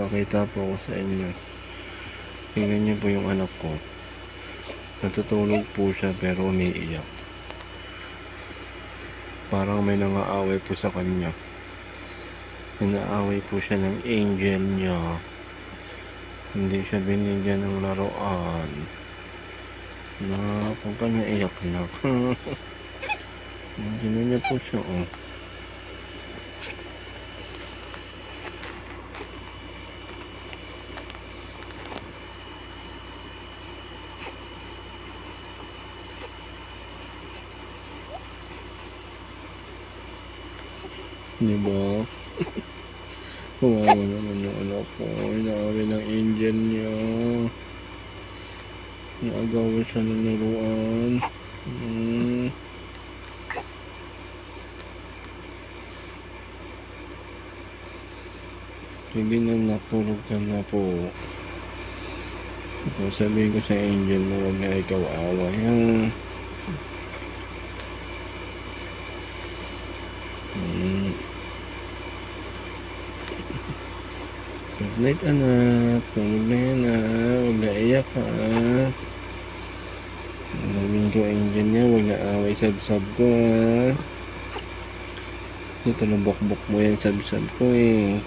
Papakita po ako sa inyo. Tingnan niyo po yung anak ko. Natutulog po siya pero umiiyak. Parang may nangaaway po sa kanya. Inaaway po siya ng angel niya. Hindi siya binigyan ng laruan. Na, kung ka naiyak na. Nandiyan niya po siya, oh. Di ba? Kawawa naman yung anak ko. Inaaway ng angel niya. Naagawan siya ng laruan. Hmm. Sige na, natulog ka na po. So, sabihin ko sa angel mo, huwag na ikaw away. Ha? Hmm. Good night, anak. Tulog na yan, ha. Huwag na iyak, ha. Sabihin ko, angel niya, huwag na away sab-sab ko, ha. Kasi tinubok-bok mo yan sab-sab ko, eh.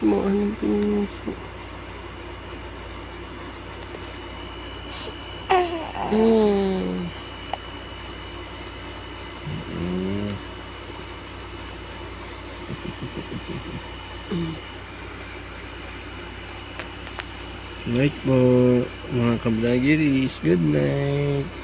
Mo anong pinuso? Mm. Night po, mga kablagiris. Good night.